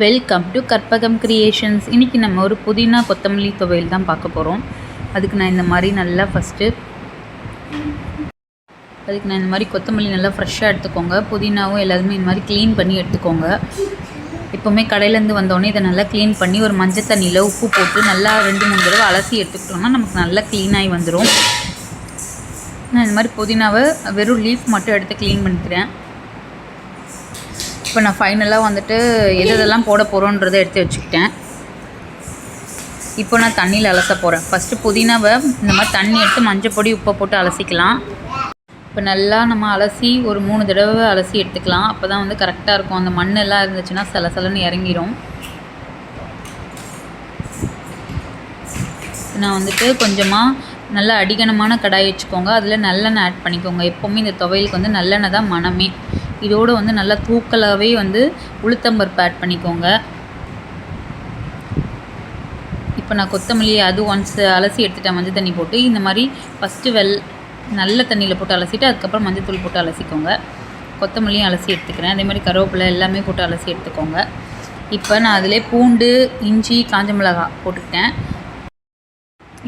Welcome to Karpagam creations இன்றைக்கி நம்ம ஒரு புதினா கொத்தமல்லி துவையல் தான் பார்க்க போகிறோம் அதுக்கு நான் இந்த மாதிரி நல்லா ஃபஸ்ட்டு அதுக்கு நான் இந்த மாதிரி கொத்தமல்லி நல்லா ஃப்ரெஷ்ஷாக எடுத்துக்கோங்க. புதினாவும் எல்லாருமே இந்த மாதிரி க்ளீன் பண்ணி எடுத்துக்கோங்க. எப்போவுமே கடையிலேருந்து வந்தோடனே இதை நல்லா க்ளீன் பண்ணி ஒரு மஞ்சள் தண்ணியில் உப்பு போட்டு நல்லா ரெண்டு மூணு தடவை அலசி எடுத்துக்கிட்டோம்னா நமக்கு நல்லா க்ளீனாகி வந்துடும் நான் இந்த மாதிரி புதினாவை வெறும் லீஃப் மட்டும் எடுத்து க்ளீன் பண்ணிக்கிறேன். இப்போ நான் ஃபைனலாக வந்துட்டு எது எதெல்லாம் போட போகிறோன்றதை எடுத்து வச்சுக்கிட்டேன். இப்போ நான் தண்ணியில் அலச போகிறேன் ஃபஸ்ட்டு புதினாவை இந்த மாதிரி தண்ணி எடுத்து மஞ்சள் பொடி உப்பை போட்டு அலசிக்கலாம். இப்போ நல்லா நம்ம அலசி ஒரு மூணு தடவை அலசி எடுத்துக்கலாம். அப்போ தான் வந்து கரெக்டாக இருக்கும். அந்த மண் எல்லாம் இருந்துச்சுன்னா சில சிலன்னு இறங்கிடும் நான் வந்துட்டு கொஞ்சமாக நல்லா அடிகனமான கடாய் வச்சுக்கோங்க. அதில் நல்லெண்ணெய் ஆட் பண்ணிக்கோங்க. எப்போவுமே இந்த துவையலுக்கு வந்து நல்லெண்ணெய் தான் மனமே இதோடு வந்து நல்லா தூக்கலாகவே வந்து உளுத்தம்பருப்பு ஆட் பண்ணிக்கோங்க. இப்போ நான் கொத்தமல்லி அது ஒன்ஸ் அலசி எடுத்துட்டேன் மஞ்சள் தண்ணி போட்டு இந்த மாதிரி ஃபஸ்ட்டு வெல் நல்ல தண்ணியில் போட்டு அலசிட்டு அதுக்கப்புறம் மஞ்சள் தூள் போட்டு அலசிக்கோங்க. கொத்தமல்லியும் அலசி எடுத்துக்கிறேன். அதே மாதிரி கருவேப்பிலை எல்லாமே போட்டு அலசி எடுத்துக்கோங்க. இப்போ நான் அதிலே பூண்டு இஞ்சி காஞ்ச மிளகா போட்டுக்கிட்டேன்.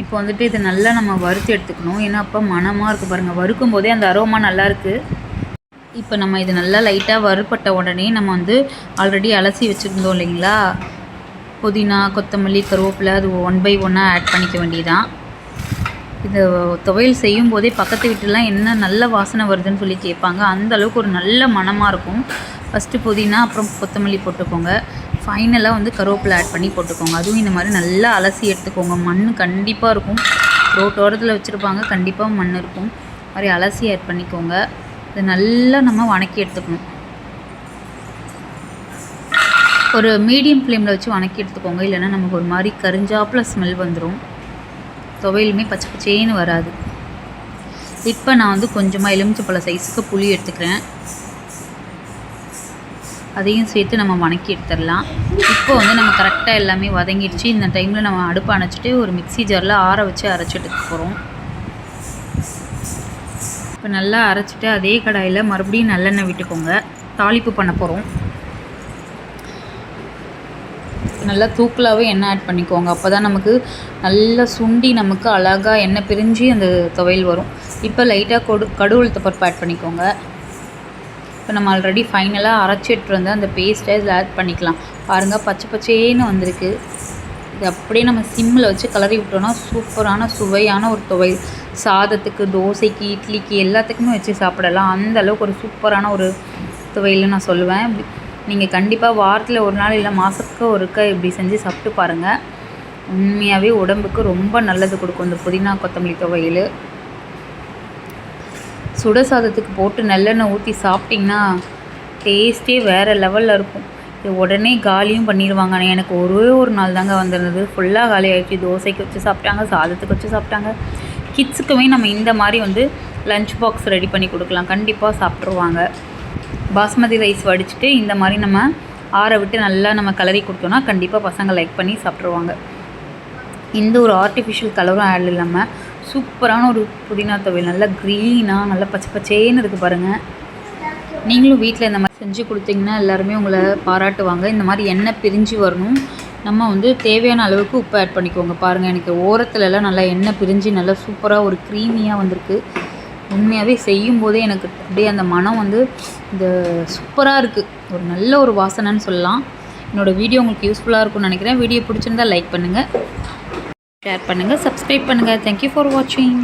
இப்போ வந்துட்டு இதை நல்லா நம்ம வறுத்து எடுத்துக்கணும். ஏன்னா அப்போ மணமாக இருக்குது பாருங்கள் வறுக்கும் போதே அந்த அரோமா நல்லாயிருக்கு இப்போ நம்ம இது நல்லா லைட்டாக வறுப்பட்ட உடனே நம்ம வந்து ஆல்ரெடி அலசி வச்சுருந்தோம் இல்லைங்களா? புதினா கொத்தமல்லி கருவேப்பிலை அது ஒன் பை ஒன்னாக ஆட் பண்ணிக்க வேண்டியதான் இந்த துவையல் செய்யும் போதே பக்கத்து வீட்டுலாம் என்ன நல்ல வாசனை வருதுன்னு சொல்லி கேட்பாங்க. அந்த அளவுக்கு ஒரு நல்ல மணமாக இருக்கும். ஃபஸ்ட்டு புதினா அப்புறம் கொத்தமல்லி போட்டுக்கோங்க. ஃபைனலாக வந்து கருவேப்பிலை ஆட் பண்ணி போட்டுக்கோங்க. அதுவும் இந்த மாதிரி நல்லா அலசி எடுத்துக்கோங்க. மண் கண்டிப்பாக இருக்கும். ரோட்டோரத்தில் வச்சுருப்பாங்க. கண்டிப்பாக மண் இருக்கும். மாதிரி அலசி ஆட் பண்ணிக்கோங்க. இது நல்லா நம்ம வணக்கி எடுத்துக்கணும். ஒரு மீடியம் ஃப்ளேமில் வச்சு வணக்கி எடுத்துக்கோங்க. இல்லைன்னா நமக்கு ஒரு மாதிரி கரிஞ்சாப்பில் ஸ்மெல் வந்துடும் துவையலுமே பச்சை பச்சேன்னு வராது. இப்போ நான் வந்து கொஞ்சமாக எலுமிச்சப்பழ சைஸுக்கு புளி எடுத்துக்கிறேன். அதையும் சேர்த்து நம்ம வணக்கி எடுத்துடலாம். இப்போ வந்து நம்ம கரெக்டாக எல்லாமே வதங்கிடுச்சு. இந்த டைமில் நம்ம அடுப்பு அணைச்சிட்டு ஒரு மிக்சி ஜாரில் ஆற வச்சு அரைச்சி எடுக்க போகிறோம் இப்போ நல்லா அரைச்சிட்டு அதே கடாயில் மறுபடியும் நல்லெண்ணெய் விட்டுக்கோங்க. தாளிப்பு பண்ண போகிறோம் நல்லா தூக்கலாகவே எண்ணெய் ஆட் பண்ணிக்கோங்க. அப்போ தான் நமக்கு நல்லா சுண்டி நமக்கு அழகாக எண்ணெய் பிரிஞ்சு அந்த துவையல் வரும். இப்போ லைட்டாக கொடு கடுகுளுத்த பருப்பு ஆட் பண்ணிக்கோங்க. இப்போ நம்ம ஆல்ரெடி ஃபைனலாக அரைச்சி எடுத்துகிட்டு வந்து அந்த பேஸ்ட்டை இதில் ஆட் பண்ணிக்கலாம். பாருங்கள் பச்சை பச்சேன்னு வந்திருக்கு. இது அப்படியே நம்ம சிம்மில் வச்சு கலரி விட்டோம்னா சூப்பரான சுவையான ஒரு துவையல். சாதத்துக்கு தோசைக்கு இட்லிக்கு எல்லாத்துக்குமே வச்சு சாப்பிடலாம். அந்த அளவுக்கு ஒரு சூப்பரான ஒரு துவையல்னு நான் சொல்லுவேன். நீங்கள் கண்டிப்பாக வாரத்தில் ஒரு நாள் இல்லை மாதத்துக்கு ஒருக்க இப்படி செஞ்சு சாப்பிட்டு பாருங்கள் உண்மையாகவே உடம்புக்கு ரொம்ப நல்லது கொடுக்கும் இந்த புதினா கொத்தமல்லி துவையல். சுட சாதத்துக்கு போட்டு நல்லெண்ணெய் ஊற்றி சாப்பிட்டிங்கன்னா டேஸ்ட்டே வேறு லெவலில் இருக்கும். உடனே காலியும் பண்ணிடுவாங்க ஆனால் எனக்கு ஒரே ஒரு நாள் தாங்க வந்திருந்தது. ஃபுல்லாக காலி ஆகிடுச்சு தோசைக்கு வச்சு சாப்பிட்டாங்க சாதத்துக்கு வச்சு சாப்பிட்டாங்க. கிட்ஸுக்குமே நம்ம இந்த மாதிரி வந்து லஞ்ச் பாக்ஸ் ரெடி பண்ணி கொடுக்கலாம். கண்டிப்பாக சாப்பிட்ருவாங்க பாஸ்மதி ரைஸ் வடிச்சிட்டு இந்த மாதிரி நம்ம ஆற விட்டு நல்லா நம்ம கலரி கொடுத்தோன்னா கண்டிப்பாக பசங்க லைக் பண்ணி சாப்பிட்ருவாங்க இந்த ஒரு ஆர்டிஃபிஷியல் கலரும் ஆட் இல்லாமல் சூப்பரான ஒரு புதினா துவையல். நல்லா க்ரீனாக நல்லா பச்சை பச்சேன்னு இருக்குது பாருங்கள் நீங்களும் வீட்டில் இந்த மாதிரி செஞ்சு கொடுத்தீங்கன்னா எல்லாருமே உங்களை பாராட்டுவாங்க. இந்த மாதிரி எண்ணெய் பிரிஞ்சு வரணும். நம்ம வந்து தேவையான அளவுக்கு உப்பு ஆட் பண்ணிக்கோங்க. பாருங்கள் எனக்கு ஓரத்துலலாம் நல்லா எண்ணெய் பிரிஞ்சு நல்லா சூப்பராக ஒரு க்ரீமியாக வந்திருக்கு. உண்மையாகவே செய்யும் போதே எனக்கு அப்படியே அந்த மனம் வந்து இந்த சூப்பராக இருக்குது ஒரு நல்ல ஒரு வாசனைன்னு சொல்லலாம். என்னோடய வீடியோ உங்களுக்கு யூஸ்ஃபுல்லாக இருக்கும்னு நினைக்கிறேன். வீடியோ பிடிச்சிருந்தா லைக் பண்ணுங்கள் ஷேர் பண்ணுங்கள் சப்ஸ்கிரைப் பண்ணுங்கள் தேங்க்யூ ஃபார் வாட்சிங்